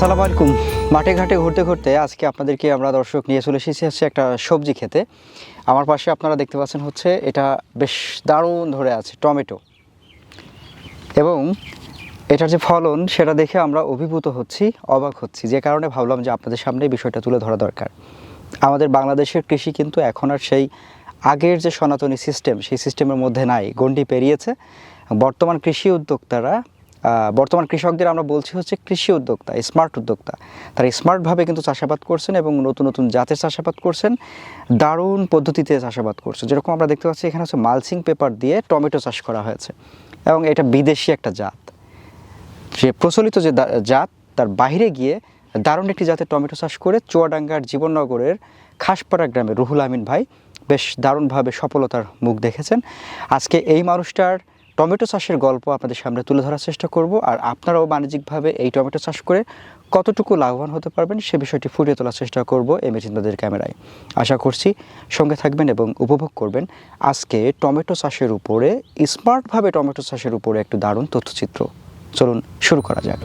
আসসালামু আলাইকুম। মাঠে ঘাটে ঘুরতে ঘুরতে আজকে আপনাদেরকে আমরা দর্শক নিয়ে চলে এসেছি হচ্ছে একটা সবজি খেতে। আমার পাশে আপনারা দেখতে পাচ্ছেন হচ্ছে এটা বেশ দারুণ ধরে আছে টমেটো। এবং এটার যে ফলন সেটা দেখে আমরা অভিভূত হচ্ছি, অবাক হচ্ছি। যে কারণে ভাবলাম যে আপনাদের সামনে বিষয়টা তুলে ধরা দরকার। আমাদের বাংলাদেশের কৃষি কিন্তু এখন আর সেই আগের যে সনাতনী সিস্টেম সেই সিস্টেমের মধ্যে নাই, গণ্ডি পেরিয়েছে। বর্তমান কৃষি উদ্যোক্তারা বর্তমান কৃষকদের আমরা বলছি হচ্ছে কৃষি উদ্যোক্তা স্মার্ট উদ্যোক্তা। তারা স্মার্টভাবে কিন্তু চাষাবাদ করছেন এবং নতুন নতুন জাতের চাষাবাদ করছেন, দারুণ পদ্ধতিতে চাষাবাদ করছে যেরকম আমরা দেখতে পাচ্ছি, এখানে হচ্ছে মালসিং পেপার দিয়ে টমেটো চাষ করা হয়েছে এবং এটা বিদেশি একটা জাত। যে প্রচলিত যে জাত, তার বাইরে গিয়ে দারুণ একটি জাতের টমেটো চাষ করে চুয়াডাঙ্গার জীবননগরের খাসপাড়া গ্রামে রুহুল আমিন ভাই বেশ দারুণভাবে সফলতার মুখ দেখেছেন। আজকে এই মানুষটার টমেটো চাষের গল্প আপনাদের সামনে তুলে ধরার চেষ্টা করব, আর আপনারাও বাণিজ্যিকভাবে এই টমেটো চাষ করে কতটুকু লাভবান হতে পারবেন সে বিষয়টি ফুটিয়ে তোলার চেষ্টা করব এম এ চিন্তাদের ক্যামেরায়। আশা করছি সঙ্গে থাকবেন এবং উপভোগ করবেন আজকে টমেটো চাষের উপরে, স্মার্টভাবে টমেটো চাষের উপরে একটু দারুণ তথ্যচিত্র। চলুন শুরু করা যাক।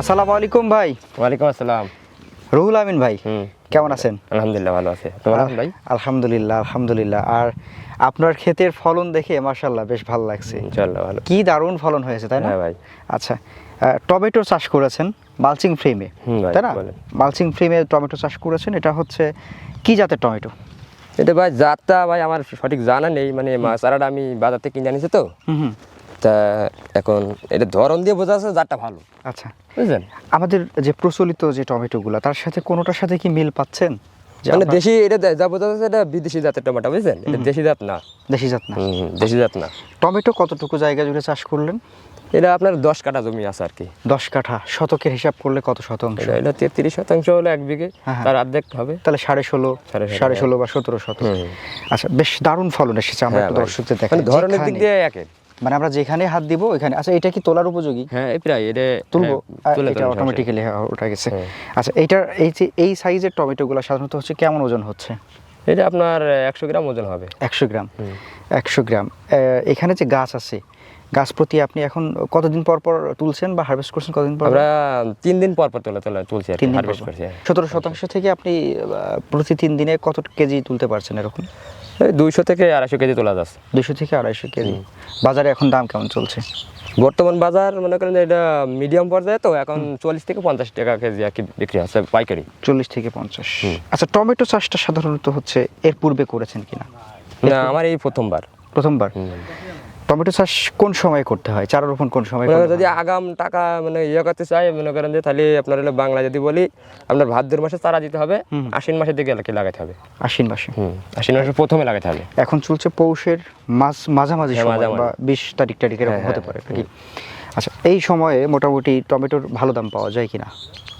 আসসালামু আলাইকুম ভাই। ওয়ালাইকুম আসসালাম। রুহুল আমিন ভাই কেমন আছেন? আলহামদুলিল্লাহ ভালো আছে। তোমার ভাই? আলহামদুলিল্লাহ আলহামদুলিল্লাহ। আর আপনার ক্ষেতের ফলন দেখে মাশাল্লাহ বেশ ভালো লাগছে। ইনশাআল্লাহ ভালো। কি দারুণ ফলন হয়েছে তাই না? হ্যাঁ ভাই। আচ্ছা টমেটো চাষ করেছেন মালচিং ফ্রেমে তাই না। মালচিং ফ্রেমে টমেটো চাষ করেছেন এটা হচ্ছে কি জাতের টমেটো? এটা ভাই জাতটা ভাই আমার সঠিক জানা নেই মানে চারাটা আমি বাজার থেকে কিনে আনিছি তো। তা এখন এটা ধরন দিয়ে বোঝা যাচ্ছে জাতটা ভালো। আচ্ছা। বুঝলেন? আমাদের যে প্রচলিত যে টমেটোগুলো তার সাথে কোনোটার সাথে কি মিল পাচ্ছেন? মানে দেশি এটা যা বোঝা যাচ্ছে এটা বিদেশি জাতের টমেটো বুঝলেন? এটা দেশি জাত না। দেশি জাত না। দেশি জাত না। টমেটো কতটুকু জায়গা জুড়ে চাষ করলেন? এটা আপনার দশ কাঠা জমি আছে আর কি। দশ কাঠা শতকের হিসাব করলে কত শতাংশ? এটা তেত্রিশ শতাংশ হলো এক বিঘে হ্যাঁ, হ্যাঁ। তার অর্ধেক হবে। তাহলে সাড়ে ষোলো সাড়ে ষোলো, বা সতেরো শতক আচ্ছা বেশ দারুণ ফলন এসেছে আমরা হ্যাঁ একটু। দর্শকদের মানে ধরনের দিক দিয়ে একে। মানে আমরা যেখানে হাত দিব ওইখানে। আচ্ছা এটা কি তোলার উপযোগী? হ্যাঁ এই প্রায় এটা তুলবো? হ্যাঁ, এটা অটোমেটিক্যালি ওটা গেছে। হ্যাঁ। আচ্ছা এইটার এই যে এই সাইজের টমেটোগুলো সাধারণত হচ্ছে কেমন ওজন হচ্ছে? এটা আপনার একশো গ্রাম ওজন হবে। একশো গ্রাম। একশো গ্রাম। এখানে যে গাছ আছে গাছ প্রতি আপনি এখন কতদিন পর পর তুলছেন বা হারভেস্ট করছেন কতদিন পর? আমরা তিন দিন পর পর তোলা তোলা তুলছি আর তিন হারভেস্ট করছি হ্যাঁ। সতেরো শতাংশ থেকে আপনি প্রতি তিন দিনে কত কেজি তুলতে পারছেন এরকম? দুইশো থেকে আড়াইশো কেজি তোলা যাচ্ছে। দুইশো থেকে আড়াইশো কেজি। বাজারে এখন দাম কেমন চলছে? বর্তমান বাজার মনে করেন এটা মিডিয়াম পর্যায়ে তো এখন চল্লিশ থেকে পঞ্চাশ টাকা কেজি আর কি বিক্রি আছে পাইকারি। চল্লিশ থেকে পঞ্চাশ। আচ্ছা টমেটো চাষটা সাধারণত হচ্ছে এর পূর্বে করেছেন কিনা? না আমার এই প্রথমবার। প্রথমবার? টমেটো চাষ কোন সময় করতে হয়? চারা রোপণ কোন সময় করতে করেন যদি আগাম টাকা মানে ইয়ে করতে চাই মনে করেন যে তাহলে আপনার হলো বাংলা যদি বলি আপনার ভাদ্র মাসে চারা দিতে হবে আশ্বিন মাসের দিকে লাগাতে হবে। আশ্বিন মাসে? হুম আশ্বিন মাসে প্রথমে লাগাতে হবে। এখন চলছে পৌষের মাঝ মাঝামাঝি হ্যাঁ, সময়। বা বিশ তারিখ তারিখ এরকম হ্যাঁ, হতে হ্যাঁ, পারে আচ্ছা এই সময়ে মোটামুটি টমেটোর ভালো দাম পাওয়া যায় কিনা?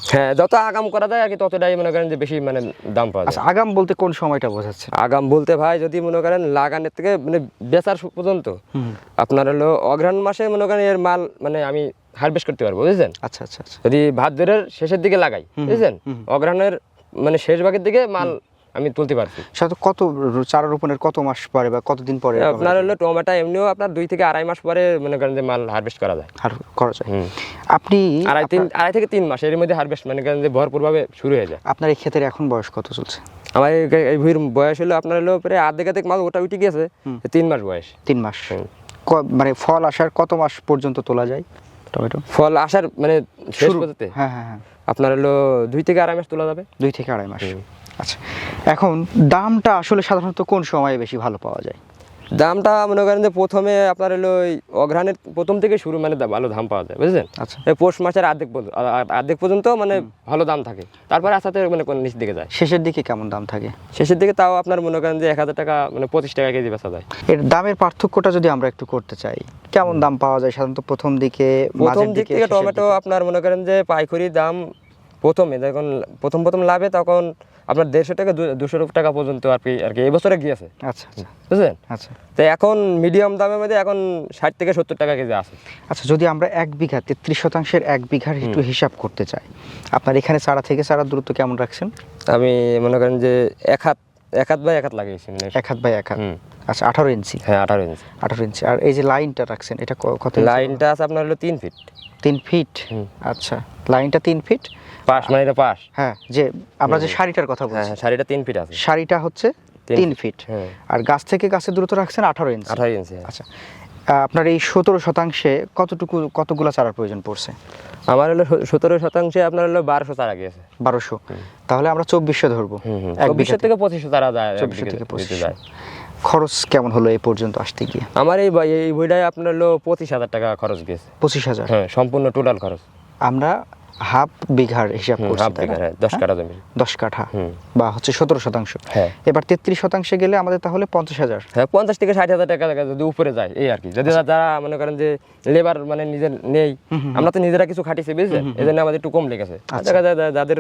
হ্যাঁ যত আগাম করা যায় আর কি ততটাই মনে করেন যে বেশি মানে দাম পাওয়া আচ্ছা যায়। আগাম বলতে কোন সময়টা বোঝাচ্ছে আগাম বলতে ভাই যদি মনে করেন লাগানের থেকে মানে বেচার পর্যন্ত আপনার হলো অঘ্রাণ মাসে মনে করেন এর মাল মানে আমি হারভেস্ট করতে পারব বুঝলেন আচ্ছা আচ্ছা আচ্ছা। যদি ভাদ্রের শেষের দিকে লাগাই বুঝলেন অঘ্রাণের মানে শেষ ভাগের দিকে মাল আমি তুলতে পারছি। সাধারণত কত চারা রোপণের কত মাস পরে বা কতদিন পরে আপনার হলো টমেটো এমনিও আপনার দুই থেকে আড়াই মাস পরে মনে করেন যে মাল হারভেস্ট করা যায়। করা যায়। আপনি আড়াই তিন আড়াই থেকে তিন মাস এর মধ্যে হারভেস্ট মানে করেন যে ভরপুরভাবে শুরু হয়ে যায়। আপনার এই ক্ষেতের এখন বয়স কত চলছে? আমার এই- ভুঁইর বয়স হলো আপনার হলো প্রায় আর্ধেক আর্ধেক মাল ওটা উঠে গেছে তিন মাস বয়স। তিন মাস। মানে ফল আসার কত মাস পর্যন্ত তোলা যায় টমেটো? ফল আসার মানে শেষ শুরু- পর্যন্ত হ্যাঁ হ্যাঁ হ্যাঁ। আপনার হলো দুই থেকে আড়াই মাস তোলা যাবে। দুই থেকে আড়াই মাস। আচ্ছা। এখন দামটা আসলে সাধারণত কোন সময়ে বেশি ভালো পাওয়া যায়? দামটা মনে করেন যে প্রথমে আপনার হলো ওই অঘ্রাণের প্রথম থেকে শুরু মানে ভালো দাম পাওয়া যায় বুঝলেন আচ্ছা। এই পৌষ মাসের অর্ধেক পর্যন্ত অর্ধেক পর্যন্ত মানে ভালো দাম থাকে। তারপরে আস্তে আস্তে মানে কোন নিচ দিকে যায়। শেষের দিকে কেমন দাম থাকে? শেষের দিকে তাও আপনার মনে করেন যে এক হাজার টাকা মানে পঁচিশ টাকা কেজি বেচা যায়। এর দামের পার্থক্যটা যদি আমরা একটু করতে চাই কেমন দাম পাওয়া যায় সাধারণত প্রথম দিকে প্রথম দিক থেকে টমেটো আপনার মনে করেন যে পাইকারি দাম প্রথমে যখন প্রথম প্রথম লাভে তখন আপনার দেড়শো টাকা দুশো টাকা পর্যন্ত আর কি আর কি এবছরে গিয়েছে। আচ্ছা আচ্ছা। বুঝলেন? আচ্ছা। তো এখন মিডিয়াম দামের মধ্যে এখন ষাট থেকে সত্তর টাকা কেজি আছে। আচ্ছা যদি আমরা এক বিঘা তেত্রিশ শতাংশের এক বিঘার একটু হিসাব করতে চাই আপনার এখানে সারা থেকে চারার দূরত্ব কেমন রাখছেন? আমি মনে করেন যে এক হাত এক হাত বাই এক হাত লাগিয়েছি মানে এক হাত বাই এক হাত। আচ্ছা আঠারো ইঞ্চি? হ্যাঁ আঠারো ইঞ্চি। আঠারো ইঞ্চি। আর এই যে লাইনটা রাখছেন এটা কত লাইনটা আছে আপনার হলো তিন ফিট। তিন ফিট? আচ্ছা লাইনটা তিন ফিট। পাশ মানে এটা পাশ। হ্যাঁ যে আমরা যে শাড়িটার কথা হ্যাঁ বলছি। হ্যাঁ শাড়িটা তিন ফিট আছে। শাড়িটা হচ্ছে তিন ফিট আর গাছ থেকে গাছের দূরত্ব রাখছেন আঠারো ইঞ্চি আঠারো ইঞ্চি হ্যাঁ। আচ্ছা আপনার এই সতেরো শতাংশে কতটুকু কতগুলা চারার প্রয়োজন পড়ছে? আমার হলো সতেরো শতাংশে আপনার হলো বারোশো চারা গিয়েছে। বারোশো। তাহলে আমরা চব্বিশশো ধরবো। এক থেকে পঁচিশশো চারা যায় চব্বিশশো থেকে পঁচিশশো। যায়। খরচ কেমন হলো এই পর্যন্ত আসতে গিয়ে? আমার এই এই বইটায় আপনার হলো পঁচিশ হাজার টাকা খরচ গিয়েছে। পঁচিশ হাজার। হ্যাঁ সম্পূর্ণ টোটাল খরচ। আমরা হাফ বিঘার হিসাব করছি হ্যাঁ, দশ? কাঠা জমি। দশ কাঠা বা হচ্ছে সতেরো শতাংশ। হ্যাঁ। এবার তেত্রিশ শতাংশে গেলে আমাদের তাহলে পঞ্চাশ হাজার। হ্যাঁ পঞ্চাশ থেকে ষাট হাজার টাকা যদি উপরে যায় এই আর কি। যদি যারা মনে করেন যে লেবার মানে নিজের নেই আমরা তো নিজেরা কিছু খাটিছি বুঝছেন? এই জন্য আমাদের একটু কম লেগেছে। দেখা যায় যাদের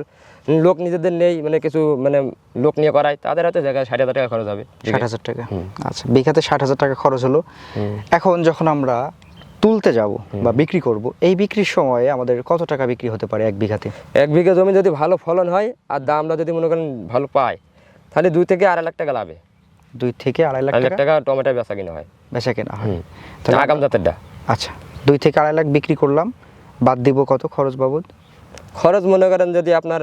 লোক নিজেদের নেই মানে কিছু মানে লোক নিয়ে করায় তাদের হয়তো জায়গায় ষাট হাজার টাকা খরচ হবে। ষাট হাজার টাকা। আচ্ছা বিঘাতে ষাট হাজার টাকা খরচ হলো। এখন যখন আমরা তুলতে যাব বা বিক্রি করব এই বিক্রির সময়ে আমাদের কত টাকা বিক্রি হতে পারে এক বিঘাতে? এক বিঘা জমি যদি ভালো ফলন হয় আর দামটা যদি মনে করেন ভালো পায় তাহলে দুই থেকে আড়াই লাখ টাকা লাভে। দুই থেকে আড়াই লাখ টাকা? টাকা টমেটো বেচা কিনা হয়। বেচা কেনা হয়। তাহলে আগাম জাতেরটা। আচ্ছা দুই থেকে আড়াই লাখ বিক্রি করলাম বাদ দিব কত খরচ বাবদ? খরচ মনে করেন যদি আপনার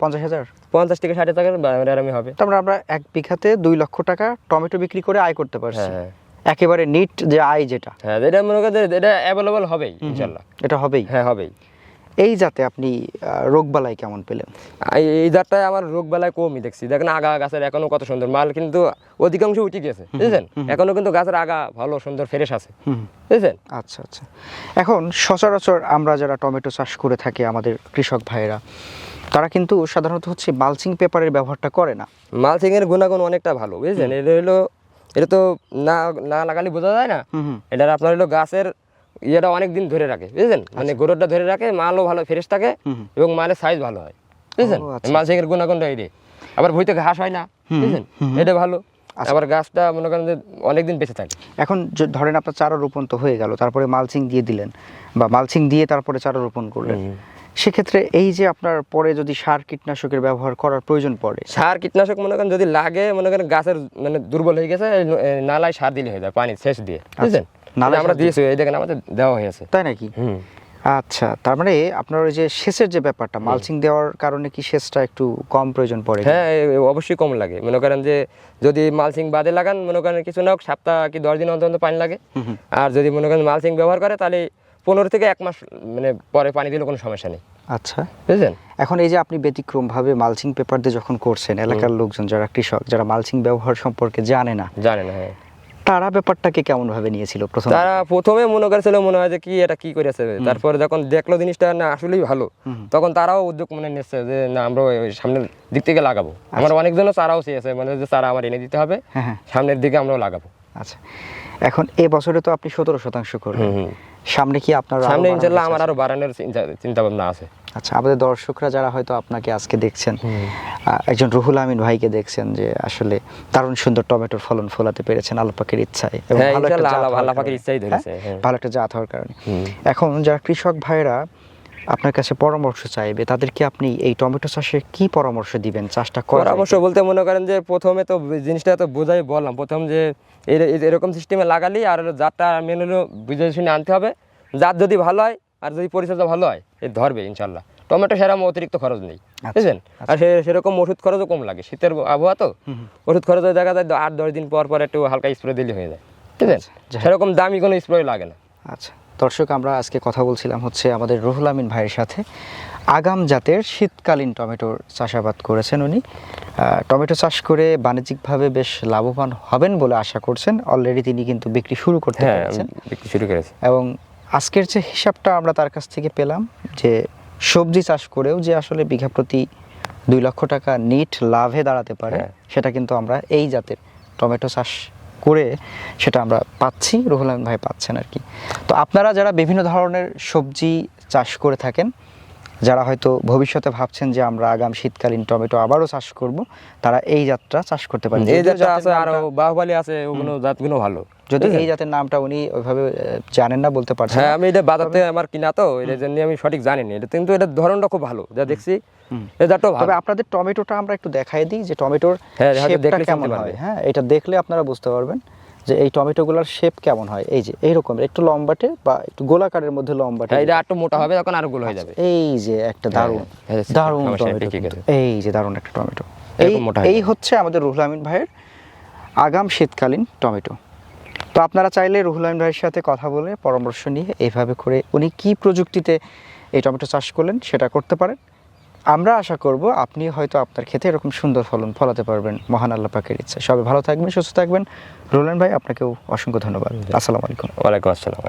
পঞ্চাশ হাজার? পঞ্চাশ থেকে ষাট টাকার আরামে হবে। তারপরে আমরা এক বিঘাতে দুই লক্ষ টাকা টমেটো বিক্রি করে আয় করতে পারছি। হ্যাঁ। একেবারে নিট যে আয় যেটা। হ্যাঁ এটা মনে করেন এটা অ্যাভেলেবল হবেই ইনশাল্লাহ। এটা হবেই। হ্যাঁ হবেই। এই জাতে আপনি রোগ বালাই কেমন পেলেন? এই জাতটায় আমার রোগ বেলায় কমই দেখছি। দেখেন আগা গাছের এখনও কত সুন্দর। মাল কিন্তু অধিকাংশ উঠে গেছে বুঝছেন? এখনও কিন্তু গাছের আগা ভালো সুন্দর ফ্রেশ আছে বুঝছেন? আচ্ছা আচ্ছা। এখন সচরাচর আমরা যারা টমেটো চাষ করে থাকি আমাদের কৃষক ভাইয়েরা তারা কিন্তু সাধারণত হচ্ছে মালচিং পেপারের ব্যবহারটা করে না। মালচিং এর গুণাগুণ অনেকটা ভালো বুঝছেন? এটা হলো এটা তো না না লাগালে বোঝা যায় না। এটা আপনার হলো গাছের ইয়েটা অনেক দিন ধরে রাখে বুঝছেন? মানে গোড়টা ধরে রাখে মালও ভালো ফ্রেশ থাকে। এবং মালের সাইজ ভালো হয় বুঝছেন? আচ্ছা। এর গুণাগুণটা এই আবার ভুঁইতে ঘাস হয় না বুঝছেন? এটা ভালো। আচ্ছা। আবার গাছটা মনে করেন যে অনেকদিন বেঁচে থাকে। এখন ধরেন আপনার চারা রোপণ তো হয়ে গেল তারপরে মালচিং দিয়ে দিলেন বা মালচিং দিয়ে তারপরে চারা রোপণ করলেন। সেক্ষেত্রে এই যে আপনার পরে যদি সার কীটনাশকের ব্যবহার করার প্রয়োজন পড়ে সার কীটনাশক মনে করেন যদি লাগে মনে করেন গাছের মানে দুর্বল হয়ে গেছে নালায় সার দিলে হয়ে যায় পানি সেচ দিয়ে বুঝছেন? নালায় আমরা দিয়েছি এই দেখেন আমাদের দেওয়া হয়েছে তাই নাকি? হুম। আচ্ছা তার মানে আপনার ওই যে সেচের যে ব্যাপারটা মালচিং দেওয়ার কারণে কি সেচটা একটু কম প্রয়োজন পড়ে? হ্যাঁ অবশ্যই কম লাগে। মনে করেন যে যদি মালচিং বাদে লাগান মনে করেন কিছু না হোক সপ্তাহ কি দশ দিন অন্তর পানি লাগে। আর যদি মনে করেন মালচিং ব্যবহার করে তাহলে পনেরো থেকে এক মাস মানে পরে পানি দিলে কোনো সমস্যা নেই। আচ্ছা। বুঝলেন এখন এই যে আপনি ব্যতিক্রমভাবে মালচিং পেপার দিয়ে যখন করছেন এলাকার লোকজন যারা কৃষক যারা মালচিং ব্যবহার সম্পর্কে জানে না জানেন হ্যাঁ। তারা ব্যাপারটাকে কেমন ভাবে নিয়েছিল প্রথম? তারা প্রথমে মনে করেছিল মনে হয় যে কি এটা কি করেছে? তারপরে যখন দেখল জিনিসটা না আসলেই ভালো। তখন তারাও উদ্যোগ মনে নিচ্ছে যে না আমরা সামনের দিক থেকে লাগাবো। আমার অনেকজনও চারাও চেয়েছে মানে যে চারা আমার এনে দিতে হবে। হ্যাঁ হ্যাঁ। সামনের দিকে আমরাও লাগাবো। আচ্ছা। এখন এ বছরে তো আপনি সতেরো শতাংশ করবেন। সামনে কি আপনার সামনে ইনশাআল্লাহ ইনশাল্লাহ আমার আরও বাড়ানোর চিন্তা- ভাবনা আছে। আচ্ছা আমাদের দর্শকরা যারা হয়তো আপনাকে আজকে দেখছেন একজন রুহুল আমিন ভাইকে দেখছেন যে আসলে দারুণ সুন্দর টমেটোর ফলন ফলাতে পেরেছেন আল্লাহ পাকের ইচ্ছায় এবং হ্যাঁ, হ্যাঁ? হ্যাঁ। ভালো একটা জাত হওয়ার কারণে। এখন যারা কৃষক ভাইরা আপনার কাছে পরামর্শ চাইবে তাদেরকে আপনি এই টমেটো চাষে কি পরামর্শ দিবেন চাষটা করার পরামর্শ বলতে মনে করেন যে প্রথমে তো জিনিসটা তো বোঝাই বললাম। প্রথম যে এর- এর- এরকম সিস্টেমে লাগালি আর জাতটা মেন হলো বুঝে শুনে আনতে হবে। জাত যদি ভালো হয় আর যদি পরিচর্যা ভালো হয় এ ধরবে ইনশাল্লাহ। টমেটো সেরকম অতিরিক্ত খরচ নেই বুঝলেন আর সে সেরকম ওষুধ খরচও কম লাগে শীতের আবহাওয়া তো। ওষুধ খরচ দেখা যায় আট দশ দিন পর পর একটু হালকা স্প্রে দিলে হয়ে যায় বুঝলেন যাই হোক। সেরকম দামি কোনো স্প্রে লাগে না। আচ্ছা। দর্শক আমরা আজকে কথা বলছিলাম হচ্ছে আমাদের রুহুল আমিন ভাইয়ের সাথে। আগাম জাতের শীতকালীন টমেটোর চাষাবাদ করেছেন উনি। টমেটো চাষ করে বাণিজ্যিকভাবে বেশ লাভবান হবেন বলে আশা করছেন। অলরেডি তিনি কিন্তু বিক্রি শুরু করতে হ্যাঁ পেরেছেন। বিক্রি শুরু করেছেন এবং আজকের যে হিসাবটা আমরা তার কাছ থেকে পেলাম যে সবজি চাষ করেও যে আসলে বিঘা প্রতি দুই লক্ষ টাকা নিট লাভে দাঁড়াতে পারে হ্যাঁ। সেটা কিন্তু আমরা এই জাতের টমেটো চাষ করে সেটা আমরা পাচ্ছি রুহুল আমিন ভাই পাচ্ছেন আর কি। তো আপনারা যারা বিভিন্ন ধরনের সবজি চাষ করে থাকেন যারা হয়তো ভবিষ্যতে ভাবছেন যে আমরা আগাম শীতকালীন টমেটো আবারও চাষ করব তারা এই জাতটা চাষ করতে পারেন। এই জাতের আছে আরও বাহুবালি আছে ওগুলো জাতগুলো ভালো। যদি এই জাতের নামটা উনি ওইভাবে জানেন না বলতে পারছেন হ্যাঁ আমি এটা বাজার থেকে আমার কিনা তো এটার জন্য আমি সঠিক জানি না এটা কিন্তু এটার ধরনটা খুব ভালো। যা দেখছি ভালো। তবে আপনাদের টমেটোটা আমরা একটু দেখাই দিই যে টমেটোর হ্যাঁ, শেপটা কেমন হয়। হ্যাঁ এটা দেখলে আপনারা বুঝতে পারবেন যে এই টমেটোগুলোর শেপ কেমন হয়। এই যে এইরকম একটু লম্বাটে বা একটু গোলাকারের মধ্যে লম্বাটে হ্যাঁ, এটা একটু মোটা হবে তখন আরও গুলো হয়ে যাবে। এই যে একটা দারুণ হ্যাঁ, হ্যাঁ, দারুণ টমেটো। এই যে দারুণ একটা টমেটো। এই মোটা এই হচ্ছে আমাদের রুহুল আমিন ভাইয়ের আগাম শীতকালীন টমেটো। তো আপনারা চাইলে রুহুল আমিন ভাইয়ের সাথে কথা বলে পরামর্শ নিয়ে এইভাবে করে উনি কি প্রযুক্তিতে এই টমেটো চাষ করলেন সেটা করতে পারেন। আমরা আশা করব আপনি হয়তো আপনার ক্ষেত্রে এরকম সুন্দর ফলন ফলাতে পারবেন। মহান আল্লাহ পাকের ইচ্ছা সবাই ভালো থাকবেন সুস্থ থাকবেন। রোলান ভাই আপনাকেও অসংখ্য ধন্যবাদ। আসসালামু আলাইকুম। ওয়ালাইকুম আসসালাম